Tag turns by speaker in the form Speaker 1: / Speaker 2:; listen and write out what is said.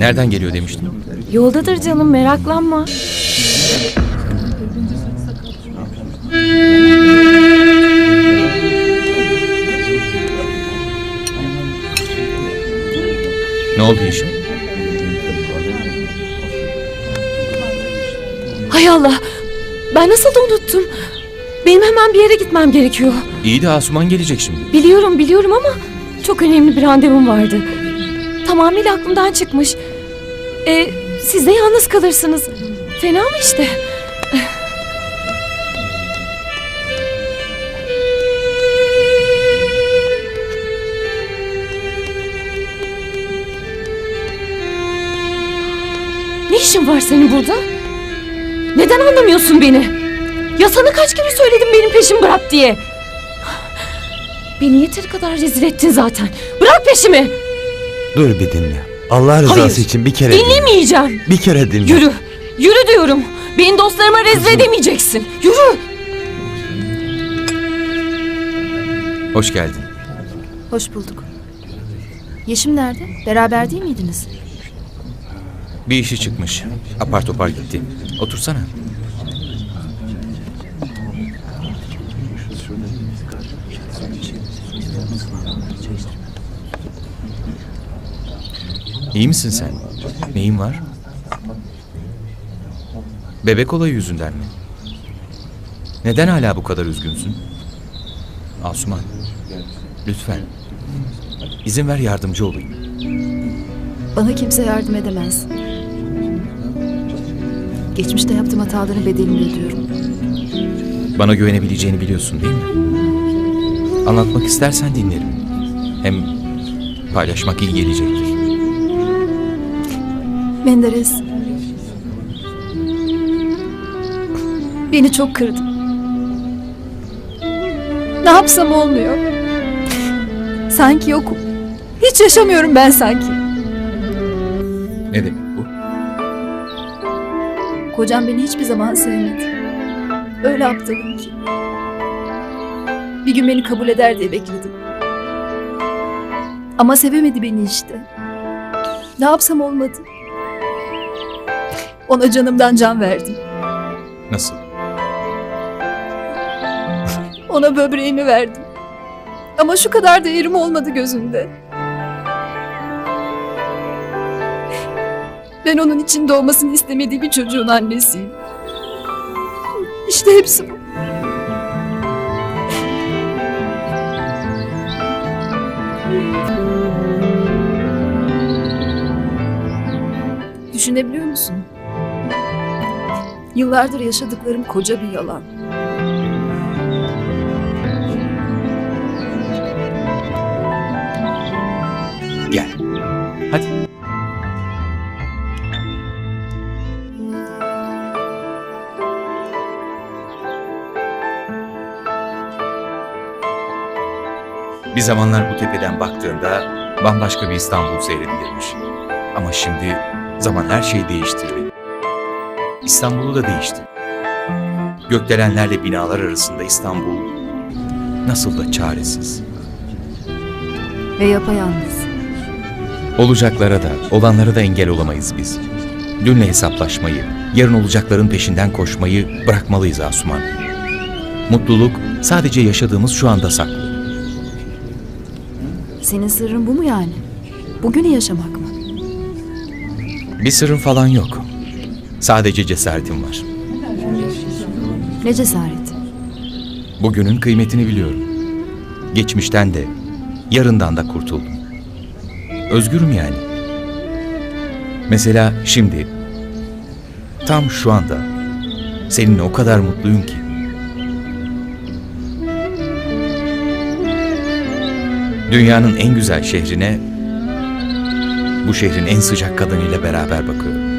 Speaker 1: Nereden geliyor demiştin?
Speaker 2: Yoldadır canım meraklanma.
Speaker 1: Ne oldu Yeşim?
Speaker 2: Hay Allah. Ben nasıl da unuttum. Benim hemen bir yere gitmem gerekiyor.
Speaker 1: İyi de Asuman gelecek şimdi.
Speaker 2: Biliyorum biliyorum ama çok önemli bir randevum vardı. Tamamıyla aklımdan çıkmış. E, siz de yalnız kalırsınız. Fena mı işte? Ne işin var senin burada? Neden anlamıyorsun beni? Ya sana kaç kere söyledim benim peşimi bırak diye. Beni yeteri kadar rezil ettin zaten. Bırak peşimi.
Speaker 3: Dur bir dinle. Allah rızası
Speaker 2: Hayır.
Speaker 3: için bir kere dinle.
Speaker 2: Dinlemeyeceğim.
Speaker 3: Bir kere dinle.
Speaker 2: Yürü. Yürü diyorum. Beni dostlarıma rezil edemeyeceksin. Yürü.
Speaker 1: Hoş geldin.
Speaker 4: Hoş bulduk. Yeşim nerede? Beraber değil miydiniz?
Speaker 1: Bir işi çıkmış. Apar topar gitti. Otursana. İyi misin sen? Neyin var? Bebek olayı yüzünden mi? Neden hala bu kadar üzgünsün? Asuman, lütfen. İzin ver yardımcı olayım.
Speaker 4: Bana kimse yardım edemez. Geçmişte yaptığım hataların bedelini ödüyorum.
Speaker 1: Bana güvenebileceğini biliyorsun değil mi? Anlatmak istersen dinlerim. Hem paylaşmak iyi gelecektir.
Speaker 4: Menderes. Beni çok kırdı. Ne yapsam olmuyor. Sanki yokum. Hiç yaşamıyorum ben sanki.
Speaker 1: Ne demek bu?
Speaker 4: Kocam beni hiçbir zaman sevmedi. Öyle aptalım ki. Bir gün beni kabul eder diye bekledim. Ama sevemedi beni işte. Ne yapsam olmadı. Ona canımdan can verdim.
Speaker 1: Nasıl?
Speaker 4: Ona böbreğimi verdim. Ama şu kadar değerim olmadı gözünde. Ben onun için doğmasını istemediği bir çocuğun annesiyim. İşte hepsi bu. Düşünebiliyor musun? Yıllardır yaşadıklarım koca bir yalan.
Speaker 1: Gel. Hadi. Bir zamanlar bu tepeden baktığında bambaşka bir İstanbul seyredilirmiş. Ama şimdi zaman her şeyi değiştirdi. İstanbul'u da değişti. Gökdelenlerle binalar arasında İstanbul nasıl da çaresiz.
Speaker 4: Ve yapayalnız.
Speaker 1: Olacaklara da, olanlara da engel olamayız biz. Dünle hesaplaşmayı, yarın olacakların peşinden koşmayı bırakmalıyız Asuman. Mutluluk sadece yaşadığımız şu anda saklı.
Speaker 4: Senin sırrın bu mu yani? Bugünü yaşamak mı?
Speaker 1: Bir sırrın falan yok. Sadece cesaretim var.
Speaker 4: Ne cesareti?
Speaker 1: Bugünün kıymetini biliyorum. Geçmişten de, yarından da kurtuldum. Özgürüm yani. Mesela şimdi, tam şu anda seninle o kadar mutluyum ki. Dünyanın en güzel şehrine bu şehrin en sıcak kadınıyla beraber bakıyorum.